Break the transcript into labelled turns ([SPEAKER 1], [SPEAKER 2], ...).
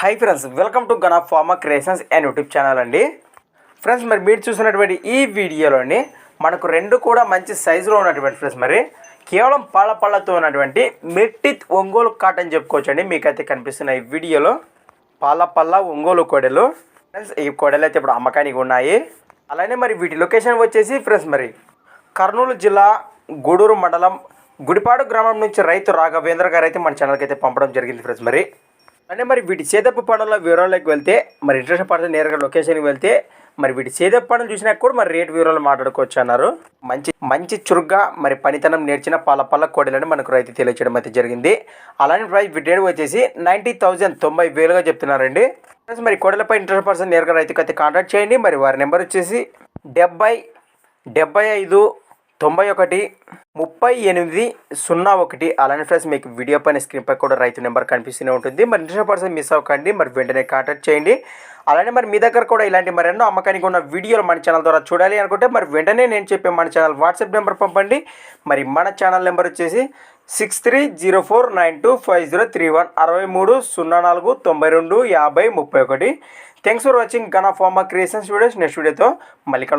[SPEAKER 1] Hi friends welcome to gun of pharma creations and YouTube channel అండి. Friends మరి మీరు చూసినటువంటి ఈ వీడియోలోని మనకు రెండు కూడా మంచి సైజులో ఉన్నటువంటి ఫ్రెండ్స్ మరి కేవలం పళ్ళ పళ్ళతో ఉన్నటువంటి మిట్టిత్ ఒంగోలు కాటన్ చెప్పుకోవచ్చండి. మీకైతే కనిపిస్తున్న ఈ వీడియోలో పాల పళ్ళ ఒంగోలు కోడెలు. ఫ్రెండ్స్ ఈ కోడెలు అయితే ఇప్పుడు అమ్మకానికి ఉన్నాయి. అలానే మరి వీటి లొకేషన్ వచ్చేసి ఫ్రెండ్స్ మరి కర్నూలు జిల్లా గూడూరు మండలం గుడిపాడు గ్రామం నుంచి రైతు రాఘవేంద్ర గారు అయితే మన ఛానల్కి అయితే పంపడం జరిగింది ఫ్రెండ్స్ మరి. అంటే మరి వీటి సేదప్ప పనుల వివరాల్లోకి వెళ్తే మరి ఇంట్రెస్ట్ పడితే నేరుగా లొకేషన్కి వెళ్తే మరి వీటి సేదప్ప పనులు చూసినా కూడా మరి రేట్ వివరాలు మాట్లాడుకోవచ్చు అన్నారు. మంచి మంచి చురుగ్గా మరి పనితనం నేర్చిన పాల పళ్ళ కోడలని మనకు రైతు తెలియచేయడం అయితే జరిగింది. అలానే ప్రైస్ వీటి రేట్ వచ్చేసి నైంటీ థౌజండ్ తొంభై వేలుగా చెప్తున్నారండి. మరి కోడలపై ఇంట్రెస్ట్ పర్సన్ నేరుగా రైతుకి అయితే కాంటాక్ట్ చేయండి. మరి వారి నెంబర్ వచ్చేసి డెబ్బై డెబ్బై ఐదు తొంభై ఒకటి ముప్పై ఎనిమిది సున్నా ఒకటి అలానే ఫ్రెండ్స్ మీకు వీడియో పైన స్క్రీన్ పై కూడా రైతు నెంబర్ కనిపిస్తూనే ఉంటుంది. మరి ఇంట్రెస్ట్ పర్సన్ మిస్ అవ్వకండి మరి వెంటనే కాంటాక్ట్ చేయండి. అలానే మరి మీ దగ్గర కూడా ఇలాంటి మరి ఎన్నో అమ్మకానికి ఉన్న వీడియోలు మన ఛానల్ ద్వారా చూడాలి అనుకుంటే మరి వెంటనే నేను చెప్పే మన ఛానల్ వాట్సాప్ నెంబర్ పంపండి. మరి మన ఛానల్ నెంబర్ వచ్చేసి six three zero four nine two five zero three one అరవై మూడు సున్నా నాలుగు తొంభై రెండు యాభై ముప్పై ఒకటి. Thanks for watching gun of pharma creations videos next వీడియోతో మళ్ళీ కలుద్దాం.